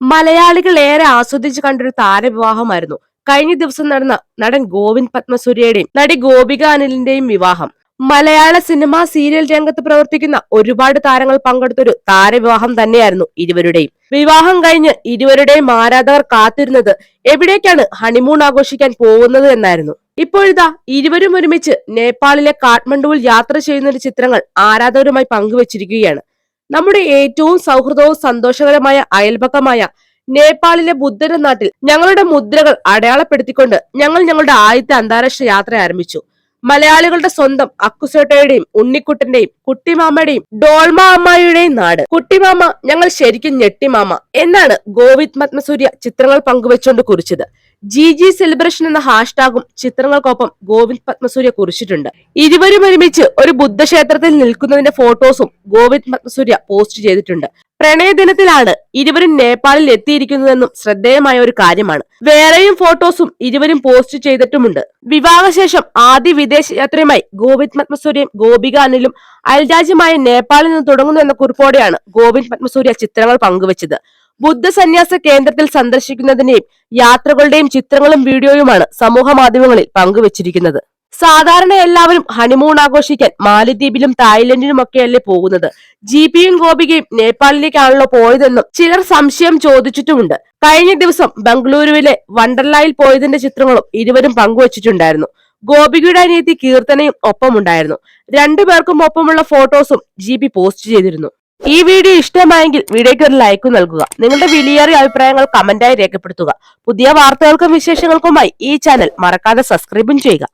മലയാളികൾ ഏറെ ആസ്വദിച്ചു കണ്ടൊരു താരവിവാഹമായിരുന്നു. കഴിഞ്ഞ ദിവസം നടന്ന നടൻ ഗോവിന്ദ് പത്മസൂര്യയുടെയും നടി ഗോപിക അനിലിന്റെയും വിവാഹം. മലയാള സിനിമ സീരിയൽ രംഗത്ത് പ്രവർത്തിക്കുന്ന ഒരുപാട് താരങ്ങൾ പങ്കെടുത്തൊരു താരവിവാഹം തന്നെയായിരുന്നു ഇരുവരുടെയും. വിവാഹം കഴിഞ്ഞ് ഇരുവരുടെയും ആരാധകർ കാത്തിരുന്നത് എവിടേക്കാണ് ഹണിമൂൺ ആഘോഷിക്കാൻ പോകുന്നത് എന്നായിരുന്നു. ഇപ്പോഴിതാ ഇരുവരും ഒരുമിച്ച് നേപ്പാളിലെ കാഠ്മണ്ഡുവിൽ യാത്ര ചെയ്യുന്ന ചിത്രങ്ങൾ ആരാധകരുമായി പങ്കുവച്ചിരിക്കുകയാണ്. നമ്മുടെ ഏറ്റവും സൗഹൃദവും സന്തോഷകരമായ അയൽപക്കമായ നേപ്പാളിലെ ബുദ്ധന്റെ നാട്ടിൽ ഞങ്ങളുടെ മുദ്രകൾ അടയാളപ്പെടുത്തിക്കൊണ്ട് ഞങ്ങൾ ഞങ്ങളുടെ ആദ്യത്തെ അന്താരാഷ്ട്ര യാത്ര ആരംഭിച്ചു. മലയാളികളുടെ സ്വന്തം അക്കുസേട്ടയുടെയും ഉണ്ണിക്കുട്ടന്റെയും കുട്ടിമാമയുടെയും ഡോൾമ അമ്മായിയുടെയും നാട്. കുട്ടിമാമ ഞങ്ങൾ ശരിക്കും ഞെട്ടിമാമ എന്നാണ് ഗോവിന്ദ് പത്മസൂര്യ ചിത്രങ്ങൾ പങ്കുവെച്ചുകൊണ്ട് കുറിച്ചത്. ജി ജി സെലിബ്രേഷൻ എന്ന ഹാഷ്ടാഗും ചിത്രങ്ങൾക്കൊപ്പം ഗോവിന്ദ് പത്മസൂര്യ കുറിച്ചിട്ടുണ്ട്. ഇരുവരും ഒരുമിച്ച് ഒരു ബുദ്ധക്ഷേത്രത്തിൽ നിൽക്കുന്നതിന്റെ ഫോട്ടോസും ഗോവിന്ദ് പത്മസൂര്യ പോസ്റ്റ് ചെയ്തിട്ടുണ്ട്. പ്രണയദിനത്തിലാണ് ഇരുവരും നേപ്പാളിൽ എത്തിയിരിക്കുന്നതെന്നും ശ്രദ്ധേയമായ ഒരു കാര്യമാണ്. വേറെയും ഫോട്ടോസും ഇരുവരും പോസ്റ്റ് ചെയ്തിട്ടുമുണ്ട്. വിവാഹശേഷം ആദ്യ വിദേശ യാത്രയുമായി ഗോവിന്ദ് പത്മസൂര്യയും ഗോപിക അനിലും അയൽരാജ്യമായ നേപ്പാളിൽ നിന്ന് തുടങ്ങുന്നു എന്ന കുറിപ്പോടെയാണ് ഗോവിന്ദ് പത്മസൂര്യ ചിത്രങ്ങൾ പങ്കുവച്ചത്. ബുദ്ധ സന്യാസ കേന്ദ്രത്തിൽ സന്ദർശിക്കുന്നതിന്റെയും യാത്രകളുടെയും ചിത്രങ്ങളും വീഡിയോയുമാണ് സമൂഹ മാധ്യമങ്ങളിൽ പങ്കുവച്ചിരിക്കുന്നത്. സാധാരണ എല്ലാവരും ഹണിമൂൺ ആഘോഷിക്കാൻ മാലിദ്വീപിലും തായ്ലൻഡിലും ഒക്കെയല്ലേ പോകുന്നത്. ജിപിയും ഗോപികയും നേപ്പാളിലേക്കാണല്ലോ പോയതെന്നും ചിലർ സംശയം ചോദിച്ചിട്ടുമുണ്ട്. കഴിഞ്ഞ ദിവസം ബംഗളൂരുവിലെ വണ്ടർലായിൽ പോയതിന്റെ ചിത്രങ്ങളും ഇരുവരും പങ്കുവച്ചിട്ടുണ്ടായിരുന്നു. ഗോപികയുടെ അനിയത്തി കീർത്തനയും ഒപ്പമുണ്ടായിരുന്നു. രണ്ടുപേർക്കും ഒപ്പമുള്ള ഫോട്ടോസും ജി പോസ്റ്റ് ചെയ്തിരുന്നു. ഈ വീഡിയോ ഇഷ്ടമായെങ്കിൽ വീഡിയോയ്ക്ക് ഒരു ലൈക്ക് നൽകുക. നിങ്ങളുടെ വിലയേറിയ അഭിപ്രായങ്ങൾ കമന്റായി രേഖപ്പെടുത്തുക. പുതിയ വാർത്തകൾക്കും വിശേഷങ്ങൾക്കുമായി ഈ ചാനൽ മറക്കാതെ സബ്സ്ക്രൈബും ചെയ്യുക.